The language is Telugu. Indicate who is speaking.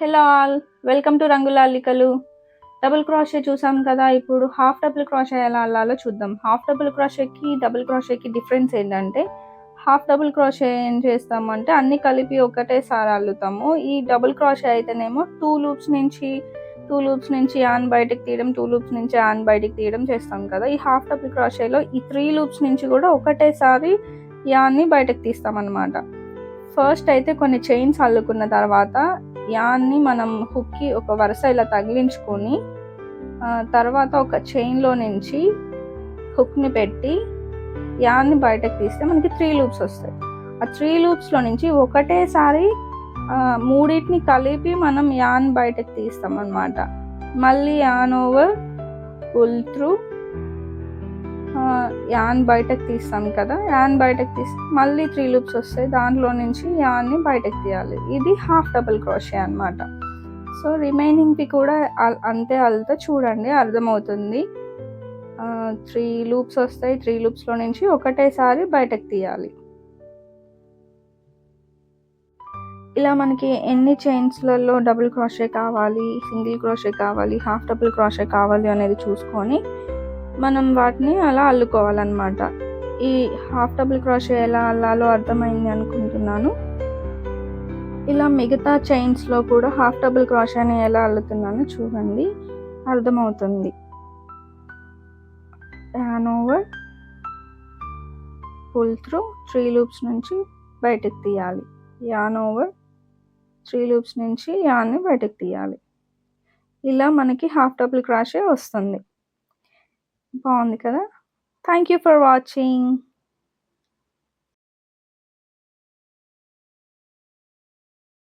Speaker 1: హలో ఆల్ వెల్కమ్ టు రంగుల అల్లికలు. డబుల్ క్రాషే చూసాం కదా ఇప్పుడు హాఫ్ డబుల్ క్రాషే ఎలా అల్లాలో చూద్దాం. హాఫ్ డబుల్ క్రాషేకి డబుల్ క్రాషేకి డిఫరెన్స్ ఏంటంటే హాఫ్ డబుల్ క్రాషే ఏం చేస్తామంటే అన్ని కలిపి ఒకటేసారి అల్లుతాము. ఈ డబుల్ క్రాషే అయితేనేమో టూ లూప్స్ నుంచి టూ లూప్స్ నుంచి ఆన్ బయటకు తీయడం టూ లూప్స్ నుంచి ఆన్ బయటకు తీయడం చేస్తాం కదా. ఈ హాఫ్ డబుల్ క్రాషేలో ఈ త్రీ లూప్స్ నుంచి కూడా ఒకటేసారి యాన్ని బయటకు తీస్తాం అన్నమాట ఫస్ట్ అయితే కొన్ని చైన్స్ అల్లుకున్న తర్వాత యాన్ని మనం హుక్కి ఒక వరుస ఇలా తగిలించుకొని తర్వాత ఒక చైన్లో నుంచి హుక్ని పెట్టి యాన్ని బయటకు తీస్తే మనకి త్రీ లూప్స్ వస్తాయి. ఆ త్రీ లూప్స్లో నుంచి ఒకటేసారి మూడింటిని కలిపి మనం యాన్ బయటకు తీస్తాం అన్నమాట మళ్ళీ yarn over pull through yarn బయటకు తీస్తాం కదా యాన్ బయటకు తీసి మళ్ళీ త్రీ లూప్స్ వస్తాయి. దాంట్లో నుంచి యాన్ని బయటకు తీయాలి. ఇది హాఫ్ డబుల్ క్రోషే అన్నమాట. సో రిమైనింగ్వి కూడా అంతే అల్తా చూడండి అర్థమవుతుంది. త్రీ లూప్స్ వస్తాయి. త్రీ లూప్స్లో నుంచి ఒకటేసారి బయటకు తీయాలి. ఇలా మనకి ఎన్ని చైన్స్లలో డబుల్ క్రోషే కావాలి సింగిల్ క్రోషే కావాలి హాఫ్ డబుల్ క్రోషే కావాలి అనేది చూసుకొని మనం వాటిని అలా అల్లుకోవాలన్నమాట. ఈ హాఫ్ డబుల్ క్రాషే ఎలా అల్లాలో అర్థమైంది అనుకుంటున్నాను. ఇలా మిగతా చైన్స్లో కూడా హాఫ్ డబుల్ క్రోషేని ఎలా అల్లుతున్నానో చూడండి. అర్థమవుతుంది. Yarn over pull through three loops నుంచి బయటకు తీయాలి. యాన్ ఓవర్ త్రీ లూప్స్ నుంచి యాన్ని బయటకు తీయాలి. ఇలా మనకి హాఫ్ డబుల్ క్రాషే వస్తుంది. బాగుంది కదా థ్యాంక్ యూ ఫర్ వాచింగ్